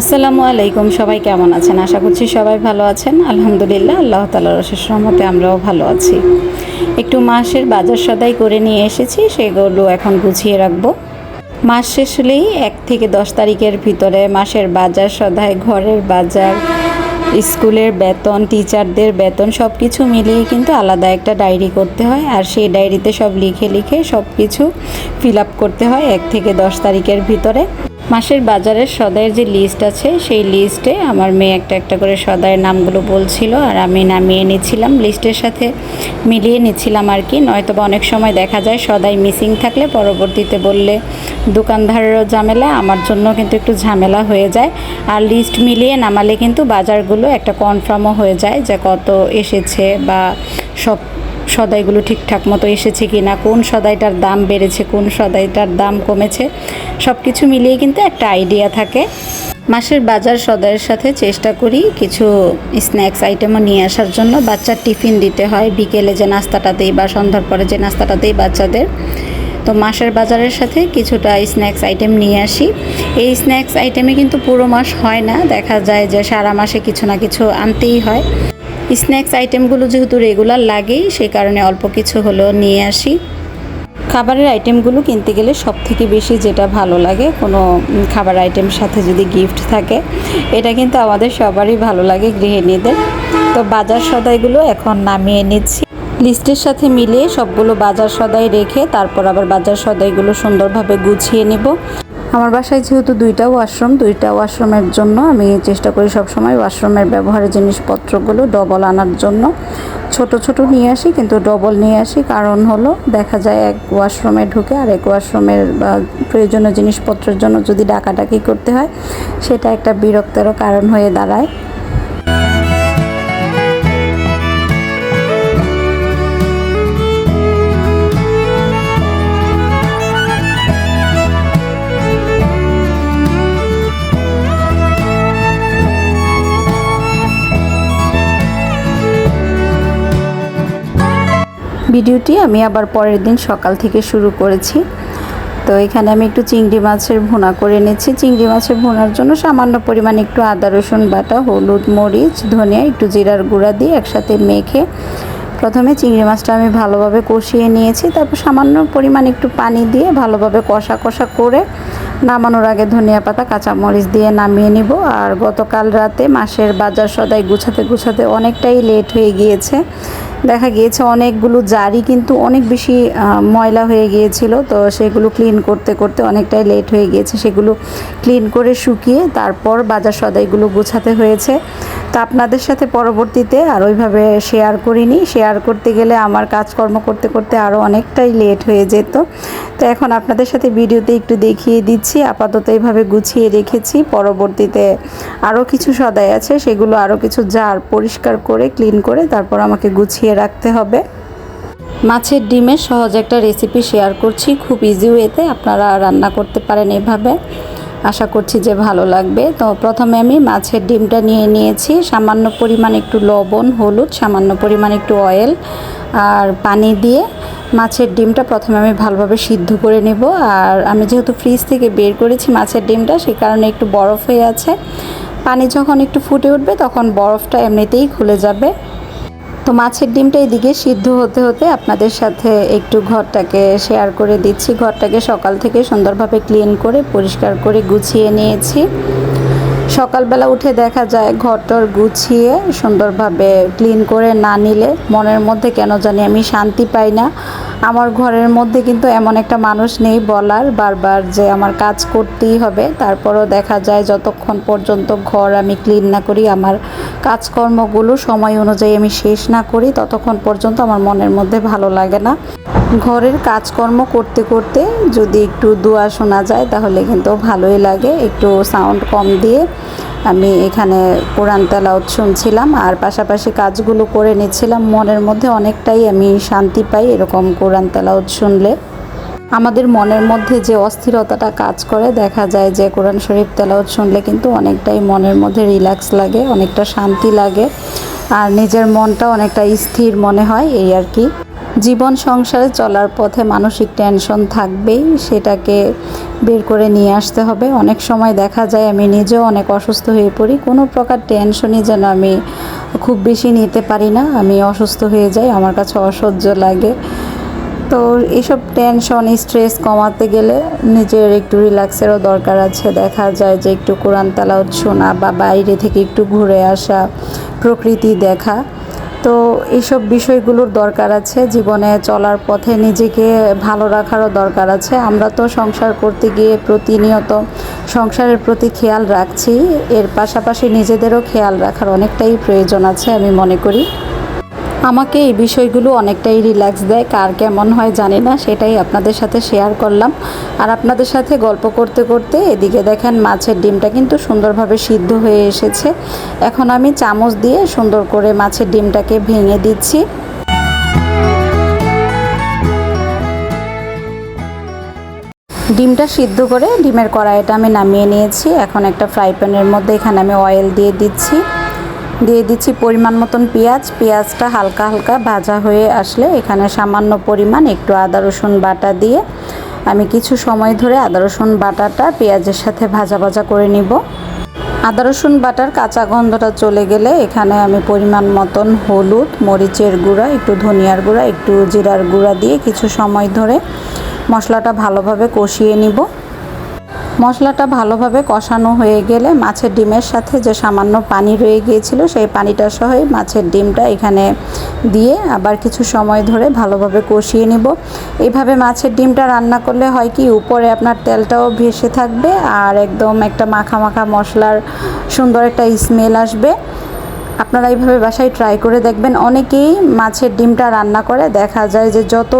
আসসালামু আলাইকুম, সবাই কেমন আছেন? আশা করছি সবাই ভালো আছেন। আলহামদুলিল্লাহ, আল্লাহ তালার অশেষ রহমতে আমরাও ভালো আছি। একটু মাসের বাজার সদাই করে নিয়ে এসেছি, সেগুলো এখন গুছিয়ে রাখব। মাস শেষ হলেই এক থেকে দশ তারিখের ভিতরে মাসের বাজার সদাই, ঘরের বাজার, স্কুলের বেতন, টিচারদের বেতন সব কিছু মিলিয়ে কিন্তু আলাদা একটা ডায়েরি করতে হয়। আর সেই ডায়েরিতে সব লিখে লিখে সব কিছু ফিল আপ করতে হয় এক থেকে দশ তারিখের ভিতরে। মাসের বাজারের সদাইয়ের যে লিস্ট আছে, সেই লিস্টে আমার মেয়ে একটা একটা করে সদাইয়ের নামগুলো বলছিল আর আমি নামিয়ে নিচ্ছিলাম। লিস্টের সাথে মিলিয়ে নিচ্ছিলাম আর কি। নয়তোবা অনেক সময় দেখা যায় সদাই মিসিং থাকলে পরবর্তীতে বললে, দোকানদারেরও ঝামেলা, আমার জন্য কিন্তু একটু ঝামেলা হয়ে যায়। আর লিস্ট মিলিয়ে নামালে কিন্তু বাজারগুলো একটা কনফার্মও হয়ে যায় যে কত এসেছে বা সব সদাইগুলো ঠিকঠাক মতো এসেছে কি না কোন সদাইটার দাম বেড়েছে, কোন সদাইটার দাম কমেছে সব কিছু মিলিয়ে কিন্তু একটা আইডিয়া থাকে। মাসের বাজার সদাইয়ের সাথে চেষ্টা করি কিছু স্ন্যাক্স আইটেমও নিয়ে আসার জন্য। বাচ্চার টিফিন দিতে হয়, বিকেলে যে নাস্তাটা দেই বা সন্ধ্যার পরে যে নাস্তাটা দেই বাচ্চাদের। তো মাসের বাজারের সাথে কিছুটা স্ন্যাক্স আইটেম নিয়ে আসি। এই স্ন্যাক্স আইটেমে কিন্তু পুরো মাস হয় না, দেখা যায় যে সারা মাসে কিছু না কিছু আনতেই হয়। স্ন্যাক্স আইটেমগুলো যেহেতু রেগুলার লাগেই, সেই কারণে অল্প কিছু হলেও নিয়ে আসি। খাবারের আইটেমগুলো কিনতে গেলে সব থেকে বেশি যেটা ভালো লাগে, কোনো খাবার আইটেম সাথে যদি গিফট থাকে, এটা কিন্তু আমাদের সবারই ভালো লাগে, গৃহিণীদের। তো বাজার সদাইগুলো এখন নামিয়ে নিচ্ছি। লিস্টের সাথে মিলিয়ে সবগুলো বাজার সদাই রেখে, তারপর আবার বাজার সদাইগুলো সুন্দরভাবে গুছিয়ে নেব। আমার বাসায় যেহেতু দুইটা ওয়াশরুম, দুইটা ওয়াশরুমের জন্য আমি চেষ্টা করি সবসময় ওয়াশরুমের ব্যবহারের জিনিসপত্রগুলো ডবল আনার জন্য। ছোট ছোট নিয়ে আসি, কিন্তু ডবল নিয়ে আসি। কারণ হলো, দেখা যায় এক ওয়াশরুমে ঢুকে আর এক ওয়াশরুমের, বা প্রয়োজনীয় জিনিসপত্রের জন্য যদি ডাকাডাকি করতে হয়, সেটা একটা বিরক্তেরও কারণ হয়ে দাঁড়ায়। ভিডিওটি আমি আবার পরের দিন সকাল থেকে শুরু করেছি। তো এখানে আমি একটু চিংড়ি মাছের ভুনা করে নিচ্ছি চিংড়ি মাছের ভুনার জন্য সামান্য পরিমাণ একটু আদা, রসুন বাটা, হলুদ, মরিচ, ধনিয়া, একটু জিরার গুঁড়া দিয়ে একসাথে মেখে প্রথমে চিংড়ি মাছটা আমি ভালোভাবে কষিয়ে নিয়েছি। তারপর সামান্য পরিমাণ একটু পানি দিয়ে ভালোভাবে কষা কষা করে নামানোর আগে ধনিয়া পাতা, কাঁচামরিচ দিয়ে নামিয়ে নিব। আর গতকাল রাতে মাসের বাজার সদাই গুছাতে গুছাতে অনেকটাই লেট হয়ে গিয়েছে। দেখা গিয়েছে অনেকগুলো জারি, কিন্তু অনেক বেশি ময়লা হয়ে গিয়েছিল। তো সেগুলো ক্লিন করতে করতে অনেকটাই লেট হয়ে গিয়েছে। সেগুলো ক্লিন করে শুকিয়ে তারপর বাজার সদাইগুলো গোছাতে হয়েছে। তো আপনাদের সাথে পরবর্তীতে আর ওইভাবে শেয়ার করিনি। শেয়ার করতে গেলে আমার কাজকর্ম করতে করতে আরও অনেকটাই লেট হয়ে যেত। তো এখন আপনাদের সাথে ভিডিওতে একটু দেখিয়ে দিচ্ছি। আপাতত এইভাবে গুছিয়ে রেখেছি। পরবর্তীতে আরও কিছু সদাই আছে, সেগুলো আরও কিছু জার পরিষ্কার করে ক্লিন করে তারপর আমাকে গুছিয়ে রাখতে হবে। মাছের ডিমের সহজ একটা রেসিপি শেয়ার করছি। খুব ইজি ওয়েতে আপনারা রান্না করতে পারেন এভাবে। আশা করছি যে ভালো লাগবে। তো প্রথমে আমি মাছের ডিমটা নিয়ে নিয়েছি। সামান্য পরিমাণ একটু লবণ, হলুদ, সামান্য পরিমাণ একটু অয়েল আর পানি দিয়ে মাছের ডিমটা প্রথমে আমি ভালোভাবে সিদ্ধ করে নেব। আর আমি যেহেতু ফ্রিজ থেকে বের করেছি মাছের ডিমটা সেই কারণে একটু বরফ হয়ে আছে। পানি যখন একটু ফুটে উঠবে, তখন বরফটা এমনিতেই খুলে যাবে। তো মাছের ডিমটা এদিকে সিদ্ধ হতে হতে আপনাদের সাথে একটু ঘরটাকে শেয়ার করে দিচ্ছি। ঘরটাকে সকাল থেকে সুন্দরভাবে ক্লিন করে, পরিষ্কার করে গুছিয়ে নিয়েছি। সকালবেলা উঠে দেখা যায় ঘরটর গুছিয়ে সুন্দরভাবে ক্লিন করে না নিলে মনের মধ্যে কেন জানি আমি শান্তি পাই না। আমার ঘরের মধ্যে কিন্তু এমন একটা মানুষ নেই বলার, বারবার যে আমার কাজ করতেই হবে। তারপরও দেখা যায় যতক্ষণ পর্যন্ত ঘর আমি ক্লিন না করি, আমার কাজকর্মগুলো সময় অনুযায়ী আমি শেষ না করি, ততক্ষণ পর্যন্ত আমার মনের মধ্যে ভালো লাগে না। ঘরের কাজকর্ম করতে করতে যদি একটু দোয়া শোনা যায়, তাহলে কিন্তু ভালোই লাগে। একটু সাউন্ড কম দিয়ে আমি এখানে কোরআন তেলাওত শুনছিলাম আর পাশাপাশি কাজগুলো করে নিচ্ছিলাম। মনের মধ্যে অনেকটাই আমি শান্তি পাই এরকম কোরআন তেলাওত শুনলে। আমাদের মনের মধ্যে যে অস্থিরতাটা কাজ করে, দেখা যায় যে কোরআন শরীফ তেলাওত শুনলে কিন্তু অনেকটাই মনের মধ্যে রিল্যাক্স লাগে, অনেকটা শান্তি লাগে। আর নিজের মনটা অনেকটা স্থির মনে হয়, এই আর কি। জীবন সংসারে চলার পথে মানসিক টেনশন থাকবেই, সেটাকে বের করে নিয়ে আসতে হবে। অনেক সময় দেখা যায় আমি নিজেও অনেক অসুস্থ হয়ে পড়ি, কোনো প্রকার টেনশনই যেন আমি খুব বেশি নিতে পারি না। আমি অসুস্থ হয়ে যাই, আমার কাছে অসহ্য লাগে। তো এসব টেনশন স্ট্রেস কমাতে গেলে নিজের একটু রিল্যাক্সেরও দরকার আছে। দেখা যায় যে একটু কোরআন তালাওয়াত শোনা বা বাইরে থেকে একটু ঘুরে আসা, প্রকৃতি দেখা। তো এইসব বিষয়গুলোর দরকার আছে। জীবনে চলার পথে নিজেকে ভালো রাখারও দরকার আছে। আমরা তো সংসার করতে গিয়ে প্রতিনিয়ত সংসারের প্রতি খেয়াল রাখছি। এর পাশাপাশি নিজেদেরও খেয়াল রাখার অনেকটাই প্রয়োজন আছে আমি মনে করি। আমাকে এই বিষয়গুলো অনেকটাই রিল্যাক্স দেয়, কার কেমন হয় জানি না, সেটাই আপনাদের সাথে শেয়ার করলাম। আর আপনাদের সাথে গল্প করতে করতে এদিকে দেখেন মাছের ডিমটা কিন্তু সুন্দরভাবে সিদ্ধ হয়ে এসেছে। এখন আমি চামচ দিয়ে সুন্দর করে মাছের ডিমটাকে ভেঙে দিচ্ছি। ডিমটা সিদ্ধ করে ডিমের কড়াইটা আমি নামিয়ে নিয়েছি। এখন একটা ফ্রাই প্যানের মধ্যে এখানে আমি অয়েল দিয়ে দিচ্ছি। দিয়ে দিচ্ছি পরিমাণ মতন পেঁয়াজ। পেঁয়াজটা হালকা হালকা ভাজা হয়ে আসলে এখানে সামান্য পরিমাণ একটু আদা, রসুন বাটা দিয়ে আমি কিছু সময় ধরে আদা, রসুন বাটাটা পেঁয়াজের সাথে ভাজা ভাজা করে নিব। আদা, রসুন বাটার কাঁচা গন্ধটা চলে গেলে এখানে আমি পরিমাণ মতন হলুদ, মরিচের গুঁড়া, একটু ধনিয়ার গুঁড়া, একটু জিরার গুঁড়া দিয়ে কিছু সময় ধরে মশলাটা ভালোভাবে কষিয়ে নিব। মশলাটা ভালোভাবে কষানো হয়ে গেলে মাছের ডিমের সাথে যে সামান্য পানি রয়ে গিয়েছিল, সেই পানিটা সহই মাছের ডিমটা এখানে দিয়ে আবার কিছু সময় ধরে ভালোভাবে কষিয়ে নিব। এইভাবে মাছের ডিমটা রান্না করলে হয় কি, উপরে আপনার তেলটাও ভেসে থাকবে আর একদম একটা মাখা মাখা মশলার সুন্দর একটা স্মেল আসবে। আপনারা এইভাবে বাসায় ট্রাই করে দেখবেন। অনেকেই মাছের ডিমটা রান্না করে। দেখা যায় যে যত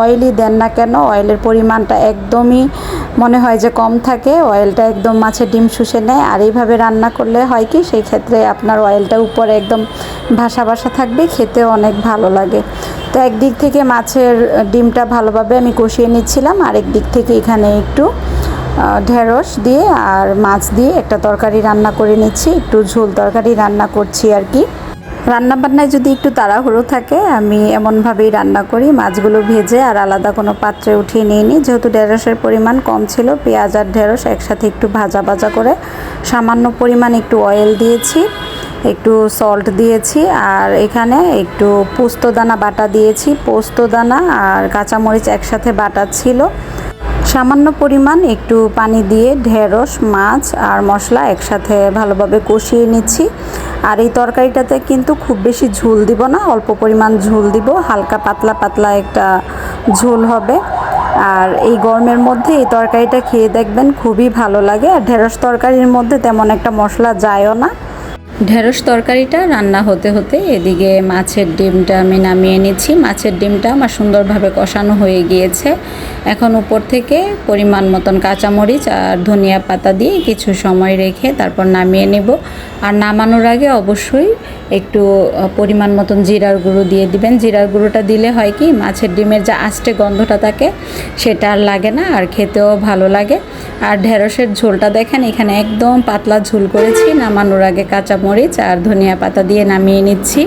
অয়েলই দেন না কেন অয়েলের পরিমাণটা একদমই মনে হয় যে কম থাকে। অয়েলটা একদম মাছের ডিম শুষে নেয়। আর এইভাবে রান্না করলে হয় কি, সেই ক্ষেত্রে আপনার অয়েলটা উপরে একদম ভাসা ভাসা থাকবে। খেতে অনেক ভালো লাগে। তো একদিক থেকে মাছের ডিমটা ভালোভাবে আমি কষিয়ে নিচ্ছিলাম। আরেক দিক থেকে এখানে একটু ঢেঁড়স দিয়ে আর মাছ দিয়ে একটা তরকারি রান্না করে নিচ্ছি, একটু ঝোল তরকারি রান্না করছি আর কি। রান্না বান্নায় যদি একটু তাড়াহুড়ো থাকে, আমি এমনভাবেই রান্না করি, মাছগুলো ভেজে আর আলাদা কোনো পাত্রে উঠিয়ে নিয়ে নিই যেহেতু ঢেঁড়সের পরিমাণ কম ছিল, পেঁয়াজ আর ঢেঁড়স একসাথে একটু ভাজা ভাজা করে সামান্য পরিমাণ একটু অয়েল দিয়েছি, একটু সল্ট দিয়েছি আর এখানে একটু পোস্তদানা বাটা দিয়েছি। পোস্তদানা আর কাঁচামরিচ একসাথে বাটা ছিল। সামান্য পরিমাণ একটু পানি দিয়ে ঢেঁড়স, মাছ আর মশলা একসাথে ভালোভাবে কষিয়ে নিচ্ছি। আর এই তরকারিটাতে কিন্তু খুব বেশি ঝোল দিব না, অল্প পরিমাণ ঝোল দিব, হালকা পাতলা পাতলা একটা ঝোল হবে। আর এই গরমের মধ্যে এই তরকারিটা খেয়ে দেখবেন খুবই ভালো লাগে। আর ঢেঁড়স তরকারির মধ্যে তেমন একটা মশলা যায়ও না। ঢেঁড়স তরকারিটা রান্না হতে হতে এদিকে মাছের ডিমটা আমি নামিয়ে নিচ্ছি। মাছের ডিমটা আমার সুন্দরভাবে কষানো হয়ে গিয়েছে। এখন উপর থেকে পরিমাণ মতন কাঁচামরিচ আর ধনিয়া পাতা দিয়ে কিছু সময় রেখে তারপর নামিয়ে নেব। আর নামানোর আগে অবশ্যই একটু পরিমাণ মতন জিরার গুঁড়ো দিয়ে দিবেন। জিরার গুঁড়োটা দিলে হয় কি, মাছের ডিমের যা আষ্টে গন্ধটা থাকে, সেটা আর লাগে না, আর খেতেও ভালো লাগে। আর ঢেঁড়সের ঝোলটা দেখেন, এখানে একদম পাতলা ঝোল করেছি। নামানোর আগে কাঁচামরিচ আর ধনিয়া পাতা দিয়ে নামিয়ে নিচ্ছি।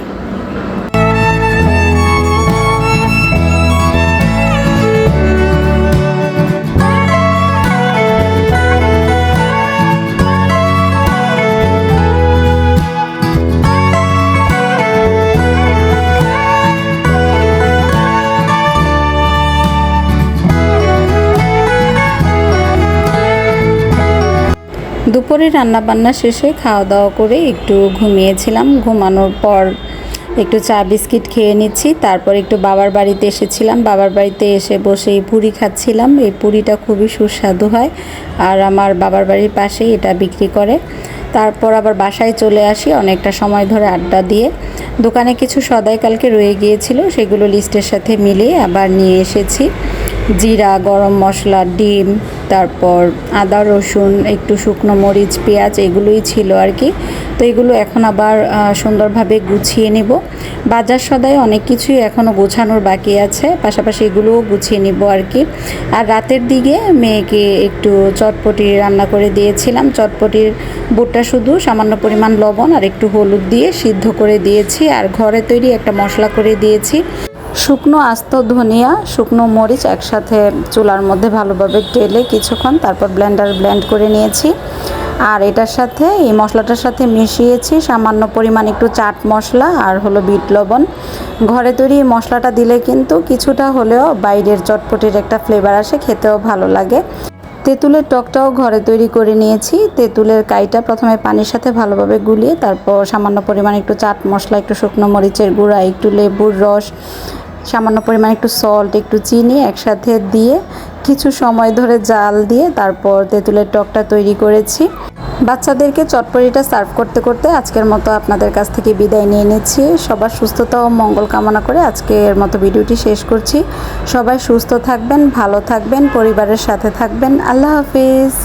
দুপুরে রান্না বান্না শেষে খাওয়া দাওয়া করে একটু ঘুমিয়েছিলাম। ঘুমানোর পর একটু চা, বিস্কিট খেয়ে নিচ্ছি। তারপর একটু বাবার বাড়িতে এসেছিলাম। বাবার বাড়িতে এসে বসে এই পুরি খাচ্ছিলাম। এই পুরিটা খুবই সুস্বাদু হয়। আর আমার বাবার বাড়ির পাশেই এটা বিক্রি করে। তারপর আবার বাসায় চলে আসি অনেকটা সময় ধরে আড্ডা দিয়ে। দোকানে কিছু সদাই কালকে রয়ে গিয়েছিল, সেগুলো লিস্টের সাথে মিলিয়ে আবার নিয়ে এসেছি। জিরা, গরম মশলা, ডিম, তারপর আদা, রসুন, একটু শুকনো মরিচ, পেঁয়াজ, এগুলোই ছিল আর কি। তো এগুলো এখন আবার সুন্দরভাবে গুছিয়ে নিব। বাজার সদায় অনেক কিছুই এখনও গোছানোর বাকি আছে, পাশাপাশি এগুলোও গুছিয়ে নিব আর কি। আর রাতের দিকে মেয়েকে একটু চটপটি রান্না করে দিয়েছিলাম। চটপটির বুটটা শুধু সামান্য পরিমাণ লবণ আর একটু হলুদ দিয়ে সিদ্ধ করে দিয়েছি আর ঘরে তৈরি একটা মশলা করে দিয়েছি। শুকনো আস্ত ধনিয়া, শুকনো মরিচ একসাথে চুলার মধ্যে ভালোভাবে টেলে কিছুক্ষণ তারপর ব্লেন্ডার ব্লেন্ড করে নিয়েছি। আর এটার সাথে, এই মশলাটার সাথে মিশিয়েছি সামান্য পরিমাণ একটু চাট মশলা আর হলো বিট লবণ। ঘরে তৈরি এই মশলাটা দিলে কিন্তু কিছুটা হলেও বাইরের চটপটির একটা ফ্লেভার আসে, খেতেও ভালো লাগে। তেঁতুলের টকটাও ঘরে তৈরি করে নিয়েছি। তেঁতুলের কাইটা প্রথমে পানির সাথে ভালোভাবে গুলিয়ে তারপর সামান্য পরিমাণ একটু চাট মশলা, একটু শুকনো মরিচের গুঁড়া, একটু লেবুর রস, সামান্য পরিমাণ একটু সল্ট একটু চিনি একসাথে দিয়ে কিছু সময় ধরে জাল দিয়ে তারপর তেঁতুলের টকটা তৈরি করেছি। বাচ্চাদেরকে চটপটিটা সার্ভ করতে করতে আজকের মতো আপনাদের কাছ থেকে বিদায় নিয়ে নিচ্ছি। সবার সুস্থতা ও মঙ্গল কামনা করে আজকের মতো ভিডিওটি শেষ করছি। সবাই সুস্থ থাকবেন, ভালো থাকবেন, পরিবারের সাথে থাকবেন। আল্লাহ হাফিজ।